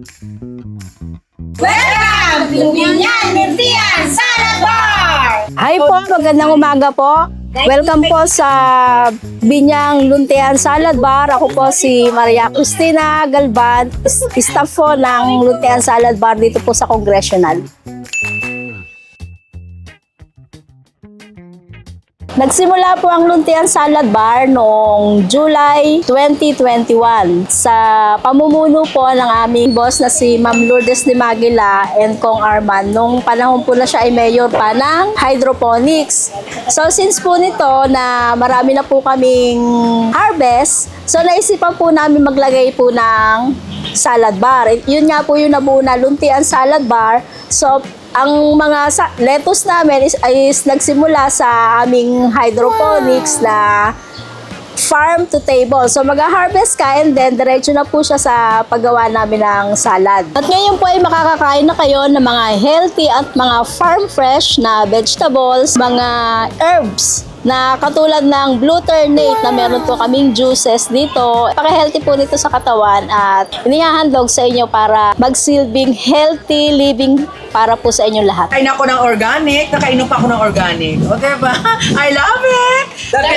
Welcome to Binyan Mirtian Salad Bar! Hi po, magandang umaga po. Welcome po sa Binyang Luntean Salad Bar. Ako po si Maria Cristina Galban, staff po ng Luntean Salad Bar dito po sa Congressional. Nagsimula po ang Luntian Salad Bar noong July 2021 sa pamumuno po ng aming boss na si Ma'am Lourdes de Magila and Kong Arman. Nung panahon po na siya ay mayor pa ng hydroponics. So since po nito na marami na po kaming harvest, so naisipan po namin maglagay po ng salad bar. Yun nga po yung nabuo na Luntian Salad Bar. So ang mga sa- lettuce namin is, is nagsimula sa aming hydroponics na farm to table. So mag-harvest ka and then diretso na po siya sa paggawa namin ng salad. At ngayon po ay makakakain na kayo ng mga healthy at mga farm fresh na vegetables, mga herbs na katulad ng blue ternate na meron po kaming juices dito. Paka-healthy po nito sa katawan at inihahandog sa inyo para magsilbing healthy living para po sa inyong lahat. Kain ako ng organic, nakainom pa ako ng organic. O, diba? I love it! The